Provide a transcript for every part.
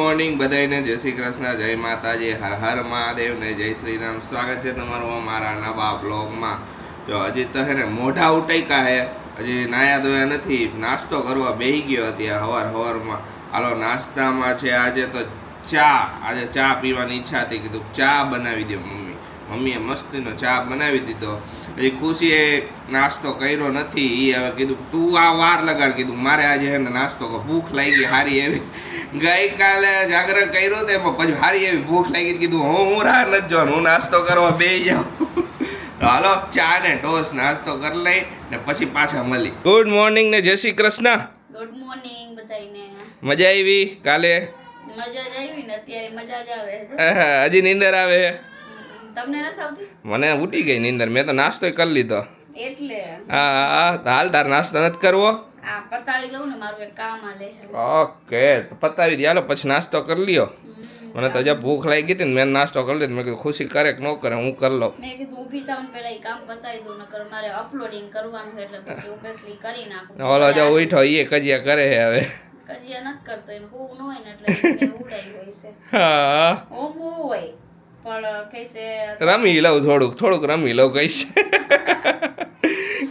Morning બધાને જય શ્રી કૃષ્ણ, જય માતાજી, હર હર મહાદેવ ને જય શ્રી રામ સ્વાગત છે તમારું અમારા નવા બ્લોગમાં જો હજી તો હે ને મોઢા ઉટૈકા હે, હજી નાયા ધોયા નથી, નાસ્તો કરવા બેહી ગયો અત્યારે હવાર હવારમાં. હાલો, નાસ્તામાં છે આજે તો ચા, આજે ચા પીવાની ઈચ્છા હતી, કીધું ચા બનાવી દો મમ્મી. મમ્મીએ મસ્તીનો ચા બનાવી દીધો. હજી ખુશીએ નાસ્તો કર્યો નથી એ હવે કીધું તું આ વાર લગાડ કીધું મારે આજે હે ને નાસ્તો કર ભૂખ લાગી હારી એવી. ગઈકાલે જાગરણ કર્યો તો એમાં પછી હારી એવી ભૂખ લાગી કીધું હું હું રાહ નથી જોવાનું હું નાસ્તો કરવા બે જાઉં. હાલો ચા ને ટોસ નાસ્તો કરી લઈ ને પછી પાછા મળી ગુડ મોર્નિંગ ને જય શ્રી કૃષ્ણ. ગુડ મોર્નિંગ બધાને મજા આવી કાલે? મજા જ આવી ને અત્યારે મજા જ આવે હજી નીંદર આવે? તમને નથી આવતી? મને ઉઠી ગઈ નીંદર મેં તો નાસ્તો કરી લીધો. એટલે? હા હા હાલ તાર નાસ્તો નથી કરવો? પતાવી દઉં ને મારું એક કામ આલે ઓકે પતાવી દે હાલો પછી નાસ્તો કરી લ્યો. મને તો જ્યાં ભૂખ લાગી હતી ને મેં નાસ્તો કરી લીધો મેં કીધું ખુશી કરે કે ન કરે હું કરી લઉં. મેં કીધું ઊભી થાઉં ને પહેલા એ કામ પતાવી દઉં નકર મારે અપલોડિંગ કરવાનું છે એટલે પછી ઓબ્વિયસલી કરી નાખું. ઓલો જો ઉઠો એ કજિયા કરે છે હવે. કજિયા નથી કરતો એને હું ન હોય ને એટલે ઉડાઈ હોય છે. હા હું. હું હોય. પણ કહેશે રમી લઉં થોડુંક થોડુંક રમી લઉં કહીશ.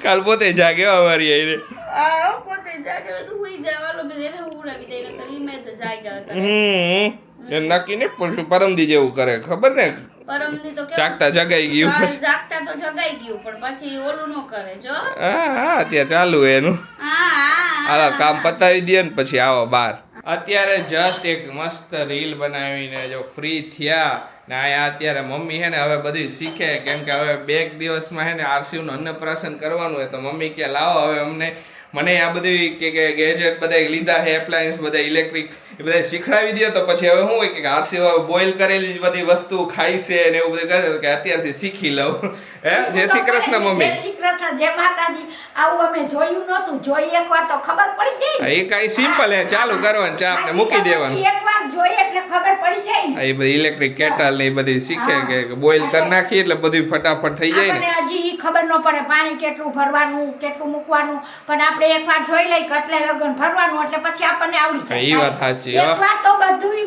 કાલ પોતે જાગ્યો અમારી આઈને આ પોતે જાગે બધું હુઈ જવાનું પછી એને ઉડાવી દઈ નકર ઈ મેં તો જાગ્યા હમ એ નક્કી ને પછી પરમદી જેવું કરે ખબર ને? પરમદી તો જાગતા જગાઈ ગયું. હા, જાગતા તો જગાઈ ગયું પણ પછી ઓલું ન કરે જો. હા હા ત્યાં ચાલુ એનું. હા હા કામ પતાવી દે ને પછી આવો બાર. અત્યારે જસ્ટ એક મસ્ત રીલ બનાવીને જો ફ્રી થયા. ને અહીંયા અત્યારે મમ્મી હે ને હવે બધી શીખે, કેમ કે હવે બે એક દિવસમાં હે ને આરસીયુ નું અન્નપ્રાશન કરવાનું હોય તો મમ્મી કે લાવો હવે અમને મને આ બધી કે કે ગેજેટ બધા લીધા છે એપ્લાયન્સ બધા ઇલેક્ટ્રિક એ બધા શીખડાવી દે તો પછી હવે શું હોય કે આરસી બોઇલ કરેલી બધી વસ્તુ ખાઈ છે ને એવું બધું કરે કે અત્યારથી શીખી લઉં. હે? જય શ્રી કૃષ્ણ મમ્મી. જય શ્રી કૃષ્ણ જય માતાજી. આવું અમે જોયું નહોતું. જોઈ એકવાર તો ખબર પડી જાય હા, એ કાંઈ સિમ્પલ હે. ચાલુ કરવાનું ચા આપને મૂકી દેવાનું. એકવાર જોઈ એટલે ખબર પડી જાય ને. એ બધી ઇલેક્ટ્રિક કેટલ ને એ બધી શીખે કે બોઇલ કરી નાખીએ એટલે બધું ફટાફટ થઈ જાય ને. હજી ખબર ન પડે પાણી કેટલું ભરવાનું કેટલું મૂકવાનું પણ આપણે એકવાર જોઈ લઈ કેટલે લગન ભરવાનું એટલે પછી આપણને આવડી જાય એ વાત સાચી, એકવાર તો બધું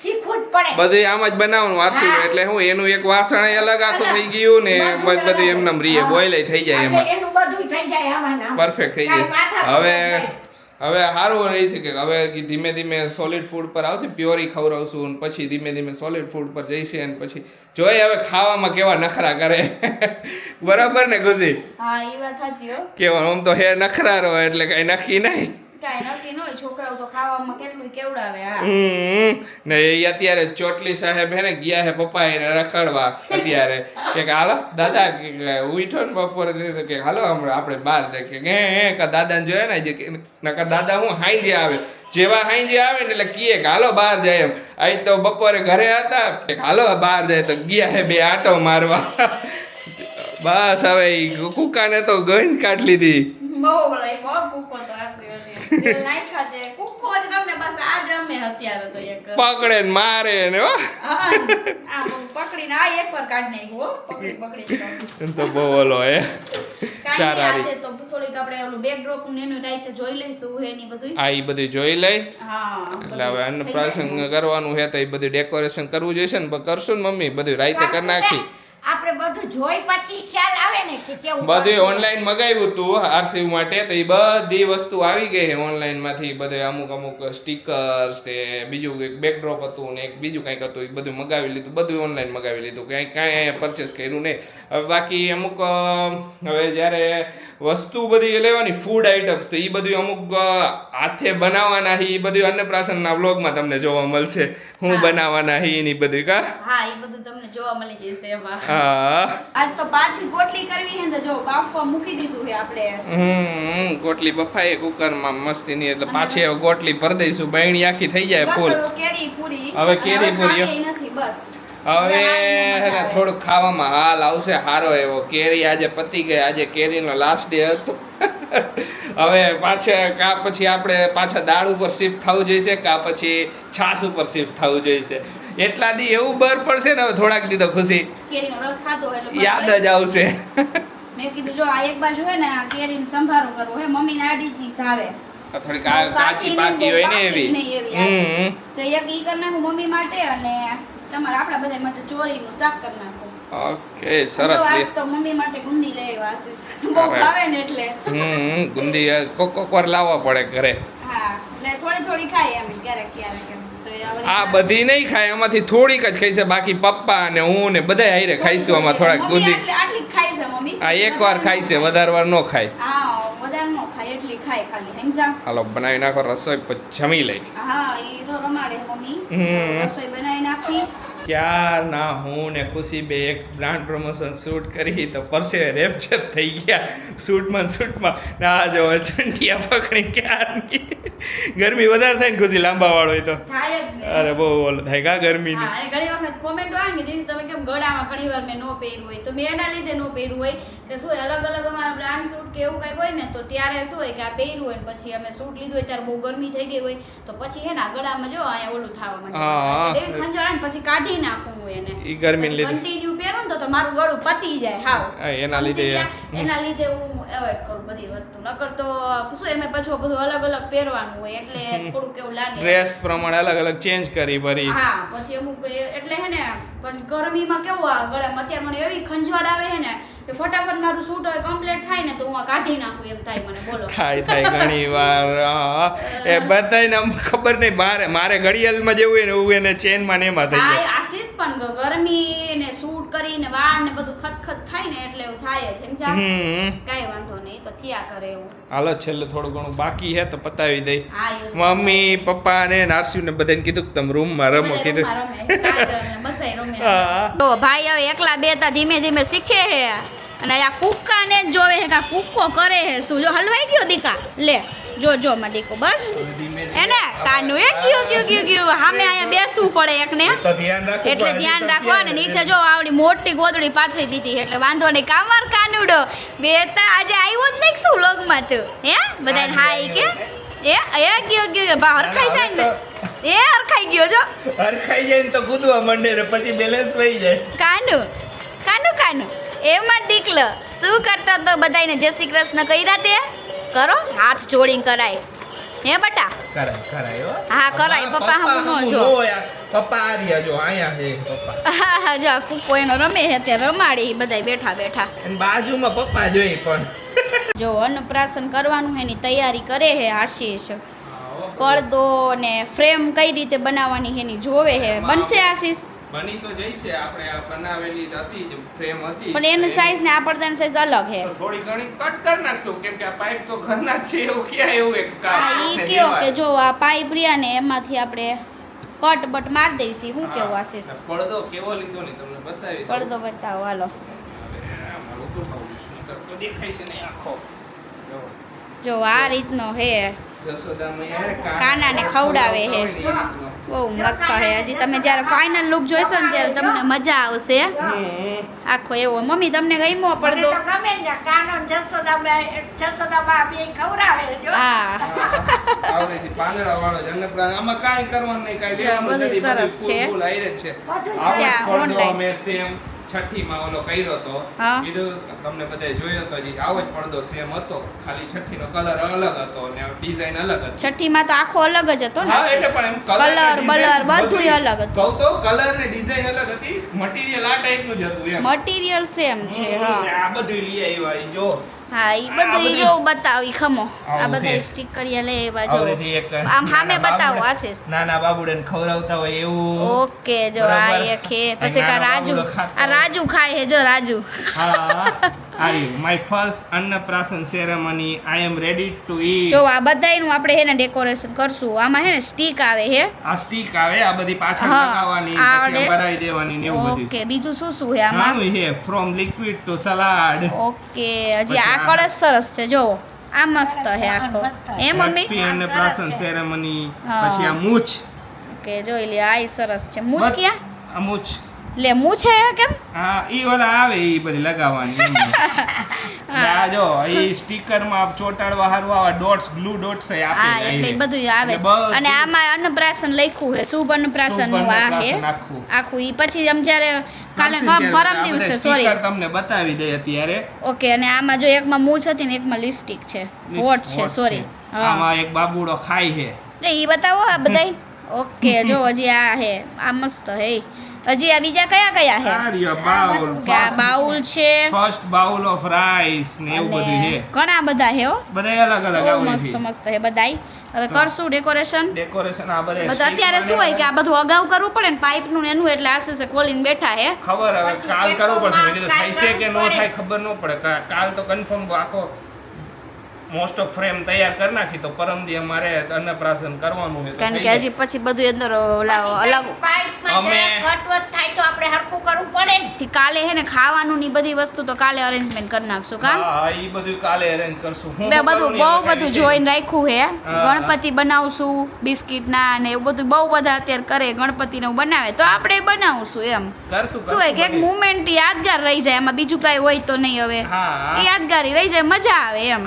શીખવું જ પડે. બધું આમ જ બનાવવાનું વારસી એટલે હું એનું એક વાસણ અલગ આખું થઈ ગયું ને બધું બધું અલગ. એમનેમ રીએ બોઈલ થઈ જાય એમાં. એનું બધું થઈ જાય આમાં પરફેક્ટ થઈ જાય. હવે. હવે સારું રહી છે કે હવે ધીમે ધીમે સોલિડ ફૂડ પર આવશે પ્યોરી ખવડાવશું પછી ધીમે ધીમે સોલિડ ફૂડ પર જઈશે અને પછી જોઈએ હવે ખાવામાં કેવા નખરા કરે. બરાબર ને ખુશી હા એ વાત સાચી કેવા આમ તો હે નખરા રહો એટલે કઈ નક્કી નહીં. ન એ દાદા ઉઠો ને દાદા હું હાંજે આવે? જેવા હાંજે આવે ને એટલે કીએ કે, હાલો, બહાર જાય એમ. આજ તો બપોરે ઘરે હતા. કે, હાલો, બહાર જાય તો ગયા હે બે આટો મારવા. બસ, હવે કુકાને તો ગઈને કાઢ લીધી. બહુ લઈ બહુ કૂકો તો આસી હતી જે નાખ્યા છે કૂકો જ રમે બસ આ જ અત્યારે તો એક. પકડે ને મારે ને હો. આ પકડીને આ એકવાર કાઢી નાખ્યું હો પકડી પકડી તો બહુ ઓલો હે. ચાર નહીં, હારી. તો થોડીક આપણે ઓલું બેકડ્રોપ ને એનું રાઈતે જોઈ લઈશું એની બધું આ ઈ બધું જોઈ લઈ. હા એટલે હવે ને. કરવાનું હે તો એ બધું ડેકોરેશન કરવું જોઈશે ને કરશું ને મમ્મી બધું રાઈતે કરી નાખી. આપણે બધું જોઈ પછી ખ્યાલ આવે ને કે કેવું બધું ઓનલાઈન મગાવ્યું હતું આરસીવ માટે તો એ બધી વસ્તુ આવી ગઈ છે ઓનલાઈનમાંથી. બધે અમુક અમુક સ્ટીકર્સ ને બીજું એક બેકડ્રોપ હતું ને એક બીજું કંઈક હતું એ બધું મગાવી લીધું બધું ઓનલાઈન મગાવી લીધું. કાંઈ કાંઈ અહીંયા પરચેસ કર્યું નહીં. હવે બાકી અમુક હવે જ્યારે વસ્તુ બધી લેવાની ફૂડ આઇટમ્સ તો એ બધું અમુક હાથે બનાવવાના હી એ બધું અન્નપ્રાશનના વ્લોગમાં તમને જોવા મળશે. હું. બનાવવાના હી એની બધું કા? હા એ બધું તમને જોવા મળી જશે એમાં. હા. આજ તો પાછી કોટલી કરવી હે તો જો બાફવા મૂકી દીધું હે આપણે. હમ ગોટલી બફાઈ કુકરમાં મસ્તી ની એટલે પાછી હવે ગોટલી ભર દઈશું. બહેણી આખી થઈ જાય ફૂલ. કેરી પૂરી. હવે કેરી પૂરી. નથી બસ. હવે થોડુંક ખાવામાં હાલ આવશે સારો એવો. કેરી આજે પતી ગઈ આજે કેરીનો લાસ્ટ ડે હતો. હવે પાછા કા પછી આપણે પાછા દાળ ઉપર શિફ્ટ થવું જોઈશે કા પછી છાસ ઉપર શિફ્ટ થવું જોઈશે. એટલા દી એવું બર પડશે ને હવે થોડાક દી તો ખુશી. યાદ જ આવશે. મેં કીધું જો આ એક બાજુ હોય ને આ કેરીનો સંભારો કરવો હે મમ્મી નાડી જ ભાવે. થોડી કાચી પાકી હોય ને એવી. તો એક ઈ કરી નાખું મમ્મી માટે અને તમારે આપણા બધા માટે ચોરીનું શાક કરી નાખો. ઓકે સરસ આજ તો મમ્મી માટે ગુંદી લઈ આવ્યા આશીષ બહુ. ભાવે ને એટલે. હમ ગુંદી કોક કોક વાર લાવવા પડે ઘરે. હા એટલે થોડી થોડી ખાય એમ ક્યારેક ક્યારેક આ બધી નહીં ખાય એમાંથી થોડીક જ ખાઈ છે. બાકી પપ્પા અને હું ને બધા હારે ખાઈશું આમાં થોડાક ગુંદી. આટલી ખાઈ છે મમ્મી. આ એકવાર ખાઈ છે વધારે વાર ન ખાય. ખાય એટલી ખાય ખાલી સમજા હાલો બનાવી નાખો રસોઈ પછી જમી લઈ હા ઈ તો રમાડે મમ્મી. રસોઈ બનાવી નાખી. ક્યારના હું ને ખુશી બે એક બ્રાન્ડ પ્રમોશન શૂટ કરી તો પરસે રેપચેપ થઈ ગયા. શૂટમાં શૂટમાં ના જો ચંટિયા પકડી ક્યારની ગરમી વધારે થાય ને ખુશી લાંબા વાળો હોય તો. અરે બહુ ઓલું થાય કા ગરમી ઘણી વખત કોમેન્ટ આવે ને દીદી તમે કેમ ગળામાં ઘણી વાર મેં નો પહેર્યું હોય? તો મેં એના લીધે નો પહેર્યું હોય કે શું અલગ અલગ અમારા બ્રાન્ડ શૂટ કે એવું કંઈક હોય ને તો ત્યારે શું હોય કે આ પહેર્યું હોય પછી અમે શૂટ લીધું હોય ત્યારે બહુ ગરમી થઈ ગઈ હોય તો પછી હે ને ગળામાં જો અહીંયા ઓલું થવા. માંડે. એવી ખંજવાળ ને પછી કાઢી નાખું હું એને. ઈ ગરમીને લીધે. કન્ટિન્યુ પહેરું ને તો મારું ગળું પતી જાય હાવ. હા, એના લીધે. એના લીધે હું એવોઇડ કરું બધી વસ્તુ. નકર તો શું એમાં પાછું બધું અલગ અલગ પહેરવાનું હોય એટલે થોડુંક એવું લાગે. ડ્રેસ પ્રમાણે અલગ અલગ ચેન્જ કરી ભરી. હા પછી અમુક એટલે હે ને પછી ગરમીમાં કેવું આ ગળામાં? અત્યારે મને એવી ખંજવાળ આવે હે ને કે ફટાફટ મારું શૂટ હવે કમ્પ્લીટ થાય ને તો હું કાઢી નાખું એમ થાય મને બોલો. થાય થાય ઘણી વાર એ બધાને ખબર નહીં મારે મારે ઘડિયાળમાં જેવું હોય ને એવું એને ચેનમાં ને એમાં થઈ હા જાય. આશીષ પણ ગરમી ને સૂટ કરીને વાળ ને બધું ખતખત થાય ને એટલે એવું થાય છે સમજા હમ વાંધો નહીં તો થયા કરે એવું. હાલો છેલ્લે થોડું ઘણું બાકી હે તો પતાવી દઈ. મમ્મી પપ્પા ને નારસી ને બધાને કીધું કે તમે રમો કીધું. રૂમમાં રમે, ને. હા તો ભાઈ હવે એકલા બે તા ધીમે ધીમે શીખે હે અને આ કુક્કાને જ જોવે હે કે કુક્કો કરે હે શું જો હલવાઈ ગયો દીકા? લે. જો જો માં દીકો બસ. એને કાનું એ ગયું ગયું ગયું ગયું. સામે અહીંયા બેસવું પડે એકને. તો એટલે ધ્યાન રાખવા અને નીચે જો આવડી મોટી ગોદડી પાથરી દીધી એટલે વાંધો નહીં. કામવાર કાનુડો. બેતા આજે આવ્યો જ નહીં શું લગમાં તું હે? બધાને હાય કે? એ એ ગયો ગયો. બા હરખાઈ જાય ને? એ હરખાઈ ગયો જો. હરખાઈ જાય ને તો કૂદવા માંડે ને પછી બેલેન્સ થઈ જાય. કાનુ કાનુ કાનુ. એમાં દીકલો શું કરતો તો બધાને જય શ્રી કૃષ્ણ કર્યા તે? કરો. હાથ જોડીને કરાય. હે બટા? કરાય કરાય હો. હા, કરાય. પપ્પા હામું નો જો. પપ્પા આ રહ્યા જો આયા હે પપ્પા. હા જો કુકો એનો રમે હે તે રમાડી બધાય બેઠા બેઠા. અને બાજુમાં પપ્પા જોઈ પણ. જો અન્નપ્રાશન કરવાનું હે ની તૈયારી કરે હે આશીષ પડદો ને ફ્રેમ કઈ રીતે બનાવવાની એની જોવે હે બનશે આશીષ? બની તો જઈશે. આપણે આ બનાવેલી હતી જ ફ્રેમ હતી પણ એનું સાઈઝ ને આ પડદાની સાઈઝ અલગ છે. થોડી ઘણી કટ કરી નાખશું. કેમ કે આ પાઇપ તો ઘરના છે એવું ક્યાં એવું એક કામ હા ઈ કયો કે જો આ પાઇપ રહ્યા ને એમાંથી આપણે કટ બટ માર દઈશી. શું કેવું આશે પડદો કેવો લીધો ને તમને બતાવી પડદો બતાવો હાલો. દેખાય છે આખો. જો. આ રીતનો હે જસોદા મૈયા કાના- ને ખવડાવે હે. બહુ મસ્ત હે હજી તમે જ્યારે ફાઇનલ લુક જોઈશો ને ત્યારે તમને મજા આવશે. આખો એવો. મમ્મી તમને ગમ્યો પડદો? ગમે ને કાનો ને જસોદાબા- જસોદાબા બે ખવડાવે જો. હા. આવડેથી પાંદડાવાળો જ અન્નપ્રાશન. આમાં કાઈ કરવાનું નહીં, કાઈ લેવાનું નથી, બધું સરસ છે. બધું આવો જ છઠ્ઠીમાં ઓલો કર્યો હતો. કીધું તમને બધાએ જોયો તો હજી આવો જ પડદો સેમ હતો. ખાલી છઠ્ઠીનો કલર અલગ હતો ને ડિઝાઇન અલગ હતી. છઠ્ઠીમાં તો આખો અલગ જ હતો ને? હા એટલે પણ એમ કલર બલર બધુંય અલગ હતું. કહું તો કલર ને ડિઝાઇન અલગ હતી. મટીરિયલ આ ટાઈપનું જ હતું એમ. મટીરિયલ સેમ છે હા. આ બધું લઈ આવ્યા જો. હા ઈ બધું જો બતાવી ખમો. આ બધા સ્ટીક કરી લે એવા જો આમ સામે નાના બતાવો આશીષ નાના બાબુડે ખવડાવતા હોય એવું. ઓકે જો આ એક હે પછી કા રાજુ. આ રાજુ ખાય હે જો રાજુ. હા. Are you my first Annaprashan ceremony I am ready to eat જો આ બધાયનું આપણે હે ને ડેકોરેશન કરશું. આમાં હે ને સ્ટીક આવે હે. આ સ્ટીક આવે આ બધી પાછળ હા, લગાવવાની પછી ભરાઈ દેવાની ને એવું બધું. ઓકે બીજું શું શું હે આમાં? આનું હે from liquid to salad okay હજી આ કળશ સરસ છે જો. આ મસ્ત હે આખો. એ મમ્મી? અન્નપ્રાશન સેરેમની પછી આ મૂછ. ઓકે જોઈ લે આ ય સરસ છે. મૂછ ક્યાં? આ મૂછ. લે છે કેમ? હા ઈ ઓલા આવે ઈ બધી લગાવવાની. આ જો ઈ સ્ટીકરમાં ચોટાડવા હારું આવા ડોટ્સ ગ્લુ ડોટ્સ આપે હા એટલે. બધું આવે. અને આમાં અન્નપ્રાશન લખ્યું છે શુભ અન્નપ્રાશનનું આ હે આખું. ઈ. પછી આમ જ્યારે કાલે પરમ દિવસે સોરી તમને બતાવી દે અત્યારે. ઓકે અને આમાં જો એકમાં મૂછ હતી ને એકમાં લિપસ્ટિક છે. હોટ છે સોરી આમાં એક બાબુડો ખાય છે. ને ઈ બતાવો આ બધાય. ઓકે જો હજી આ હે આ મસ્ત હે. હજી આ બીજા કયા કયા છે? આ રહ્યો બાઉલ આ બાઉલ છે. ફર્સ્ટ બાઉલ ઓફ રાઈસ ને એવું બધું છે. ઘણા બધા છે હો. બધા અલગ અલગ આવડી મસ્ત છે. મસ્ત હે બધાય. હવે કરશું ડેકોરેશન ડેકોરેશન આ બધે બધા અત્યારે શું હોય કે આ બધું અગાઉ કરવું પડે ને પાઇપનું એનું એટલે આસ્તે ખોલીને બેઠા છે. ખબર હવે કાલ કરવું પડશે. કીધું થાય છે કે નો થાય ખબર ન પડે. કાલ તો કન્ફર્મ આખો મોસ્ટ ઓફ ફ્રેમ તૈયાર કરી નાખી તો પરમદી અમારે અન્નપ્રાશન કરવાનું છે. કારણ કે હજી પછી બધું અંદર અલગ અમે- જરાક થાય તો આપણે હરખું કરવું પડે ને. થી કાલે હે ને ખાવાનું ની બધી વસ્તુ તો કાલે અરેન્જમેન્ટ કરી નાખશું કા? હા ઈ બધું કાલે અરેન્જ કરશું. હું બધું બહુ બધું જોઈન રાખ્યું હે. ગણપતિ બનાવશું બિસ્કિટ ના ને એવું બધું બહુ બધા અત્યારે કરે ગણપતિ ને બનાવે તો આપણે બનાવશું એમ. કરશું શું હોય કે એક મુમેન્ટ યાદગાર રહી જાય એમાં બીજું કાંઈ હોય તો નહીં હવે. હા એ યાદગારી રહી જાય મજા આવે એમ.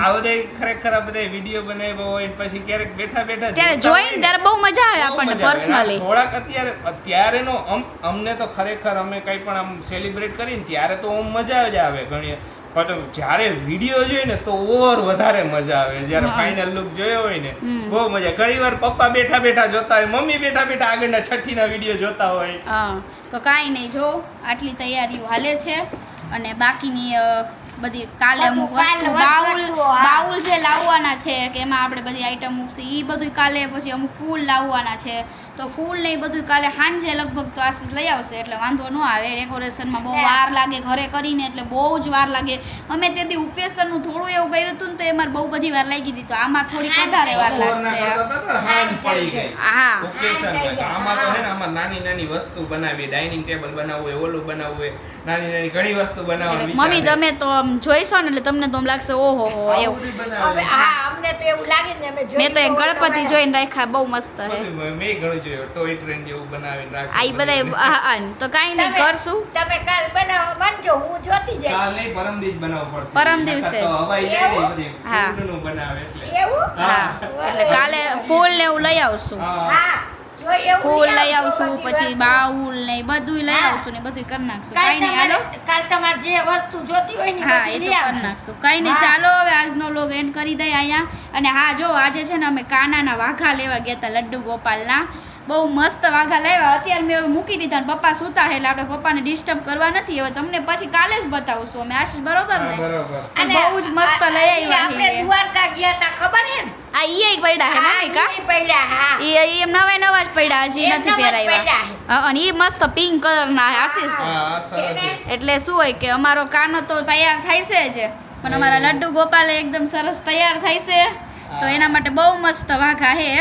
ખરેખર આ બધા વીડિયો બનાવ્યો હોય પછી ક્યારેક બેઠા બેઠા ત્યારે જોઈને ત્યારે બહુ મજા આવે આપણને પર્સનલી થોડાક અત્યારે અત્યારેનો અમ અમને તો ખરેખર અમે કંઈ પણ આમ સેલિબ્રેટ કરીને ત્યારે તો આમ મજા જ આવે ઘણી. પણ જ્યારે વીડિયો જોઈએ ને તો ઓર વધારે મજા આવે. જ્યારે ફાઇનલ લુક જોયો હોય ને બહુ મજા ઘણી વાર પપ્પા બેઠા બેઠા જોતા હોય મમ્મી બેઠા બેઠા આગળના છઠ્ઠીના વીડિયો જોતા હોય. હા. તો કાંઈ નહીં જો આટલી તૈયારીઓ હાલે છે અને બાકીની બધી કાલે અમુક વસ્તુ વસ્તુ, બાઉલ બાઉલ જે લાવવાના છે કે એમાં આપણે બધી આઈટમ મૂકશે એ બધું કાલે પછી અમુક ફૂલ લાવવાના છે. તો ફૂલ ને એ બધું કાલે સાંજે લગભગ તો આશીષ લઈ આવશે એટલે વાંધો ન આવે. ડેકોરેશનમાં બહુ વાર લાગે ઘરે કરીને એટલે બહુ જ વાર લાગે. અમે તેથી ઉપવેશનનું થોડું એવું કર્યું હતું ને તો એમાં બહુ બધી વાર લાગી હતી. તો આમાં થોડીક વધારે વાર લાગશે. હા આમાં તો હે ને આમાં નાની નાની વસ્તુ બનાવી ડાઇનિંગ ટેબલ બનાવવું હોય ઓલું બનાવવું હોય. નાની નાની ઘણી વસ્તુ બનાવવાની મમ્મી તમે તો જોઈશો ને એટલે તમને તો આમ લાગશે ઓહો હો એવું. હા અમને તો એવું લાગે ને અમે મેં તો એક ગણપતિ જોઈને રાખ્યા બહુ મસ્ત હે. મેં ઘણું જોયું ટોય ટ્રેન જેવું બનાવીને રાખ્યું આ બધા હા. તો કાઈ નહીં કરશું. તમે કાલ બનાવો માંડજો હું જોતી જઈશ. કાલ નહીં પરમ દિવસ બનાવવો પડશે. પરમ દિવસે તો હવાઈ જાય ને બધી હા. ફૂડનું બનાવે એટલે. એવું? હા. એટલે કાલે ફૂલ ને એવું લઈ આવશું. હા. ફૂલ લઈ આવશું પછી બાઉલ ને બધુંય લઈ આવશું ને બધું કરી નાખશું. કઈ કાંઈ નહીં હાલો. કાલ તમારે જે વસ્તુ જોતી હોય ને હા એ તો કરી નાખશું. કઈ નહીં ચાલો હવે આજનો લોગ એન્ડ કરી દઈએ અહીંયા. અને હા જો આજે છે ને અમે કાનાના વાઘા લેવા ગયા હતા લડ્ડુ ગોપાલના. બહુ મસ્ત વાઘા લાવ્યા. અત્યારે મેં હવે મૂકી દીધા અને પપ્પા સુતા એટલે આપણે પપ્પાને ડિસ્ટર્બ કરવા નથી. હવે તમને પછી કાલે જ બતાવશું અમે. આશીષ બરોબર ને? અને બહુ જ મસ્ત લઈ આ આવ્યા આપણે દ્વારકા ગયા તા ખબર હે ને? આ ઈ પડ્યા હે મમ્મી કા? હા, ઈ પડ્યા હા. ઈ એમ નવા નવા જ પડ્યા હજી નથી પહેરાવ્યા. અને ઈ મસ્ત પિંક કલરના આશીષ. હા આ સરસ છે. એટલે શું હોય કે અમારો કાનો તો તૈયાર થાય છે જ. પણ અમારા લડ્ડુ ગોપાલ એકદમ સરસ તૈયાર થાય છે. તો એના માટે બહુ મસ્ત વાઘા હે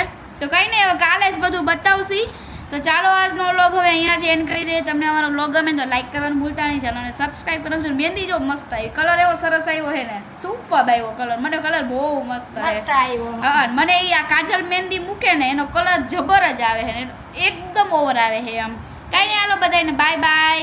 તો કંઈ નહીં હવે કાલે જ બધું બતાવશી. તો ચાલો આજનો વ્લોગ હવે અહીંયા જ એન્ડ કરી દઈએ. તમને અમારો વ્લોગ ગમે તો લાઈક કરવાનું ભૂલતા નહીં. ચાલો અને સબસ્ક્રાઈબ કરવાનું મહેંદી જો મસ્ત આવી. કલર એવો સરસ આવ્યો છે ને. સુપર આવ્યો કલર મને કલર બહુ મસ્ત આવ્યો. હા મને એ આ કાજલ મહેંદી મૂકે ને એનો કલર જબર જ આવે છે ને. એકદમ ઓવર આવે છે આમ કાંઈ નહીં હાલો બધાને બાય બાય